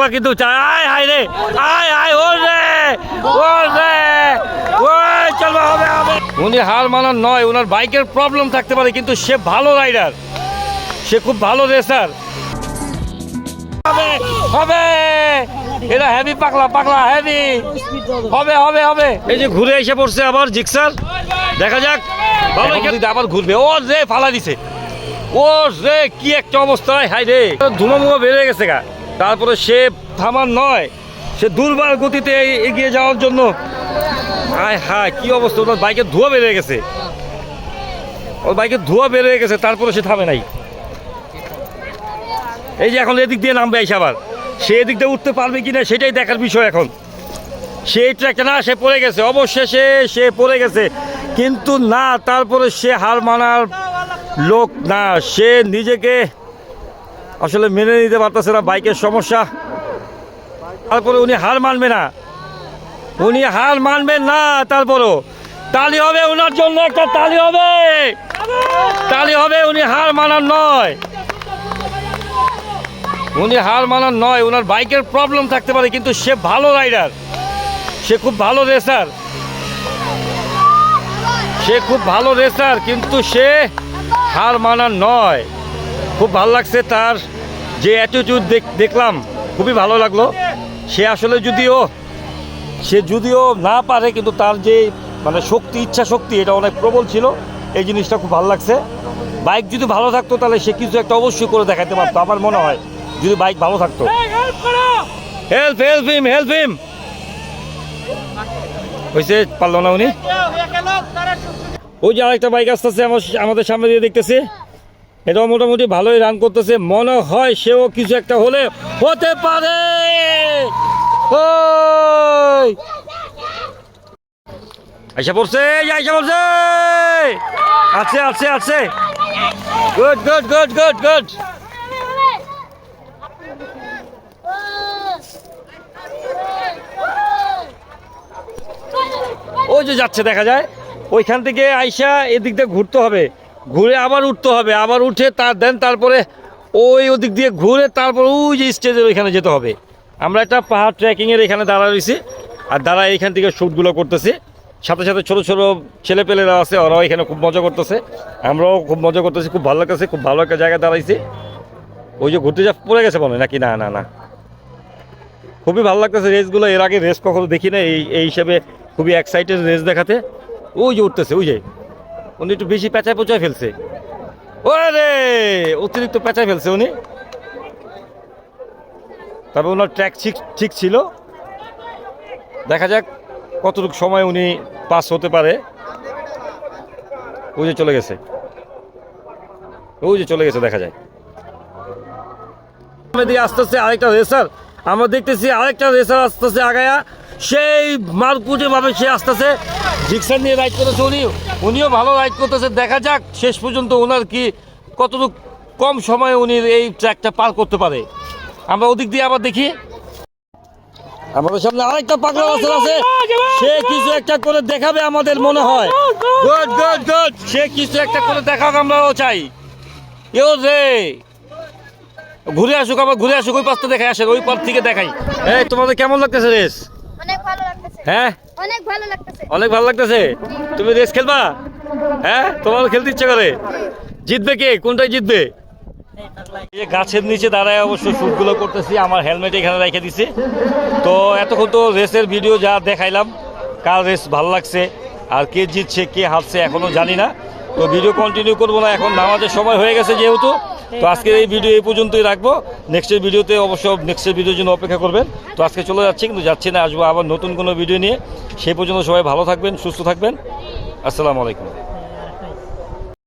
পাগলা কিন্তু আয় হায় রে আয় আয় ও রে ও রে ওই চলবে হবে হবে। উনি হার মানার নয় ওনার বাইকের প্রবলেম থাকতে পারে কিন্তু সে ভালো রাইডার সে খুব ভালো রেসার হবে হবে। এটা হেভি পাগলা পাগলা হেভি হবে হবে হবে। এই যে ঘুরে এসে পড়ছে আবার জিক্সার। দেখা যাক আবার ঘুরবে ও রে ফালা দিছে। ও রে কি একটা অবস্থা হাই রে। ধুমা মুমা বেড়ে গেছে গা। তারপরে সে থামার নয়, সে দুর্বার গতিতে এগিয়ে যাওয়ার জন্য। হায় হায়, কি অবস্থা ওনার বাইকের ধোঁয়া বেড়ে গেছে। ওর বাইকের ধোঁয়া বেড়ে গেছে, তারপরে সে থামে নাই। এই যে এখন এদিক দিয়ে নামবে এসে আবার। সে এদিক দিয়ে উঠতে পারবে কি না, সেটাই দেখার বিষয় এখন। সেই ট্র্যাকটা না, সে পড়ে গেছে, অবশেষে সে পড়ে গেছে। কিন্তু না, তারপরে সে হার মানার লোক না, সে নিজেকে আসলে মেনে নিতে পারতেছে না, বাইকের সমস্যা। তারপরে উনি হার মানবে না। উনি হার মানবেন না তারপরও তালি হবে ওনার জন্য, একটা তালি হবে। তালি হবে, উনি হার মানার নয়। উনি হার মানার নয় ওনার বাইকের প্রবলেম থাকতে পারে, কিন্তু সে ভালো রাইডার সে খুব ভালো রেসার সে খুব ভালো রেসার কিন্তু সে হার মানার নয়। খুব ভালো লাগছে তার যে অ্যাটিটিউড দেখলাম খুবই ভালো লাগল। সে আসলে যদিও সে যদিও না পারে কিন্তু তার যে মানে শক্তি ইচ্ছা শক্তি এটা অনেক প্রবল ছিল। এই জিনিসটা খুব ভালো লাগছে। বাইক যদি ভালো থাকতো তাহলে সে কিছু একটা অবশ্যই করে দেখাতে পারতো আমার মনে হয় যদি বাইক ভালো থাকতো। Help help him help him হয়েছে পারল না উনি। ওই যে আরেকটা বাইক আসতেছে আমাদের সামনে দিয়ে দেখতেছি। এটাও মোটামুটি ভালোই রান করতেছে। মনে হয় সেও কিছু একটা হলে হতে পারে। আইসা পড়ছে আইসা পড়ছে। আছে আছে আছে। Good good good good good ওই যে যাচ্ছে, দেখা যায়। ওইখান থেকে আইসা এদিক দিয়ে ঘুরতে হবে। ঘুরে আবার উঠতে হবে, আবার উঠে তার দেন তারপরে ওই ওদিক দিয়ে ঘুরে তারপর ওই যে স্টেজের ওইখানে যেতে হবে। আমরা একটা পাহাড় ট্রেকিংয়ের এখানে দাঁড়া রয়েছি আর দাঁড়া এইখান থেকে শ্যুটগুলো করতেছি। সাথে সাথে ছোটো ছোটো ছেলেপেলেরা আছে, ওরাও এখানে খুব মজা করতেছে। আমরাও খুব মজা করতেছি, খুব ভালো লাগতেছে, খুব ভালো একটা জায়গায় দাঁড়াইছি। ওই যে ঘুরতে যা পড়ে গেছে মনে নাকি? না না না। খুবই ভালো লাগতেছে রেসগুলো এর আগে রেস কখনো দেখি না এই এই হিসেবে খুবই এক্সাইটেড রেস দেখাতে। ওই যে উঠতেছে, ওই যে। উনি একটু বেশি পেঁচায় পোচায় ফেলছে। ওরে, অতিরিক্ত পেঁচায় ফেলছে উনি। তবে ওনার ট্র্যাক ঠিক ঠিক ছিল। দেখা যাক কতটুকু সময় উনি পাস হতে পারে। ওই যে চলে গেছে। ওই যে চলে গেছে, দেখা যায় সামনের দিকে আস্তে আস্তে আরেকটা রেসার আমরা দেখতেছি আরেকটা রেসার আসতেছে আগায়া। সেই মারকুটে ভাবে সে আসতেছে। রিক্সা নিয়ে রাইড করতেছে উনি উনিও ভালো রাইড করতেছে। দেখা যাক শেষ পর্যন্ত ওনার কি কতটুকু কম সময়ে উনি এই ট্র্যাকটা পার করতে পারে। আমরা ওদিক দিয়ে আবার দেখি। আমাদের সামনে আরেকটা পাগলা বছর আছে। সে কিছু একটা করে দেখাবে আমাদের মনে হয়। গুড গুড গুড সে কিছু একটা করে দেখাক আমরাও চাই। এও রে! ঘুরে আসুক আবার ঘুরে আসুক ওই পাশটা দেখাই আসেন ওই পাশ থেকে দেখাই। এই তোমাদের কেমন লাগতেছে রেস? অনেক ভালো লাগতেছে। হ্যাঁ? অনেক ভালো লাগতেছে। অনেক ভালো লাগতেছে? তুমি রেস খেলবা? হ্যাঁ? তোমার খেলতে ইচ্ছে করে? জিতবে কে? কোনটাই জিতবে? যে গাছের নিচে দাঁড়ায় অবশ্য শ্যুটগুলো করতেছি, আমার হেলমেট এখানে রেখে দিছি। তো এতক্ষণ তো রেসের ভিডিও যা দেখাইলাম, কার রেস ভালো লাগছে, আর কে জিতছে, কে হারছে এখনও জানি না। তো ভিডিও কন্টিনিউ করব না, এখন নামাজের সময় হয়ে গেছে যেহেতু। তো আজকের এই ভিডিও এই পর্যন্তই রাখব। নেক্সটের ভিডিওতে অবশ্য নেক্সটের ভিডিওর জন্য অপেক্ষা করবেন। তো আজকে চলে যাচ্ছি কিন্তু যাচ্ছি না আসব আবার নতুন কোনো ভিডিও নিয়ে। সেই পর্যন্ত সবাই ভালো থাকবেন সুস্থ থাকবেন। আসসালামু আলাইকুম।